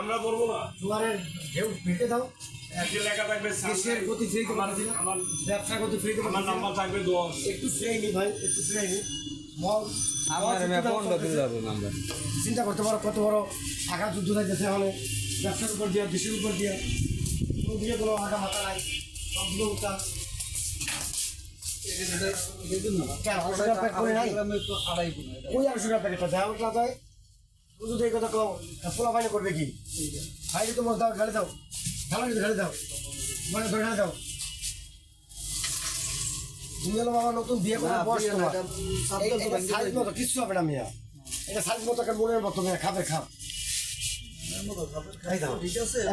আমরা বলব না। জোয়ারের ঢেউ পেটে দাও। লেখা থাকবে দেশের গতি ফ্রিতে আমার না। আমার ব্যবসার গতি ফ্রিতে আমার নাম্বার থাকবে দশ একটু নি ভাই একটু মল চিন্তা করতে পারো কত বড় টাকা যুদ্ধ যাইতেছে মানে ব্যবসার উপর দিয়া দেশের উপর দিয়া। কোনো দিকে কোনো আটা মাথা নাই। সবগুলো উঠান ওই দাও দাও দাও বাবা নতুন মতো কিচ্ছু হবে না মিয়া এটা সাইজ মতো মনের মতো খাবে দাও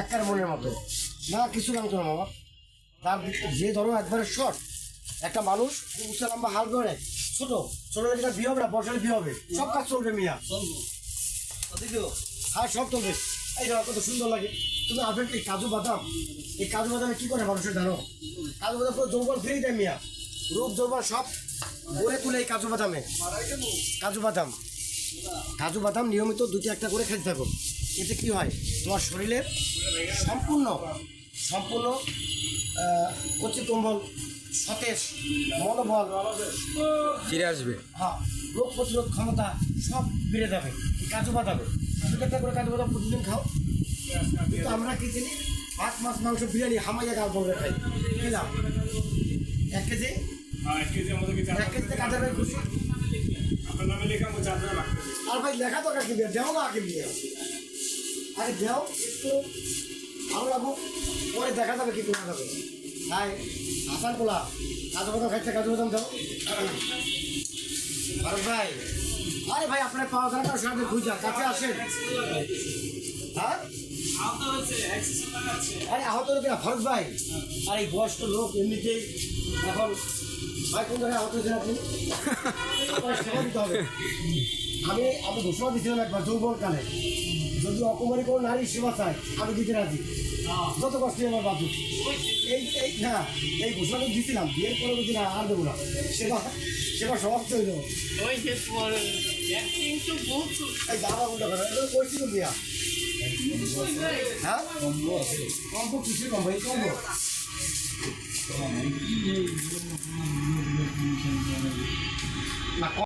একবার মনের মতো না কিছু লাগতো না বাবা তার যে ধরো একবারে শর্ট একটা মানুষ উচ্চ লম্বা হাল ধরে ছোট ছোট যেটা বিয়ে হবে না বর্ষালে বিয়ে হবে সব কাজ চলবে মিয়া। হ্যাঁ সব চলবে। এই দেখো কত সুন্দর লাগে। তুমি আপেল এই কাজু বাদাম? এই কাজু বাদামে কি করে মানুষের জানো কাজু বাদাম পুরো যৌবন ফ্রি দেয় মিয়া। রূপ যৌবন সব গড়ে তুলে এই কাজু বাদামে। কাজু বাদাম। কাজু বাদাম নিয়মিত দুটি একটা করে খেতে থাকো। এতে কি হয়? তোমার শরীরের সম্পূর্ণ সম্পূর্ণ কচি কম্বল সতেজ মনোবল। ফিরে আসবে। হ্যাঁ রোগ প্রতিরোধ ক্ষমতা সব বেড়ে যাবে কাজু বাদামে। দুটো একটা করে কাজু বাদাম প্রতিদিন খাও। কিন্তু আমরা কি চিনি? ভাত মাছ মাংস বিরিয়ানি হামাইয়া গাল করে খাই। খেলাম এক কেজি? হ্যাঁ, এক কেজি কেজিতে কাজের ভাই খুশি? আপনার নামে লেখা আমার চার্জার রাখতে হবে। আর ভাই লেখা তো কাকে দিয়ে? দেও না আগে দিয়ে। আরে দেও একটু ভালো লাগুক পরে দেখা যাবে কি করা যাবে। তাই আসার কোলা কাজু বাদাম খাইতে কাজু বাদাম দাও। ভারত ভাই আরে ভাই আপনার পাওয়া যায় না সামনে খুঁজা কাছে আসেন। হ্যাঁ? আরে আহত না ফরজ ভাই আর এই বয়স্ক লোক এমনিতেই এখন ভাই কোন জায়গায় আহত হয়েছেন আপনি? সেবা দিতে হবে। আমি আমি ঘোষণা দিয়েছিলাম একবার যৌবন কালে যদি অকুমারী কোনো নারী সেবা চায় আমি দিতে রাজি। যত কষ্টই আমার বাবু এই এই না এই ঘোষণা আমি দিয়েছিলাম বিয়ের পরে বুঝি না আর দেবো না। সেবা সেবা সমাপ্ত হয়ে যাব। তো এই দাবা উল্টা করে এটা কইছিল বিয়া। হ্যাঁ? কম্বো কিছু কম ভাই কম্বো। না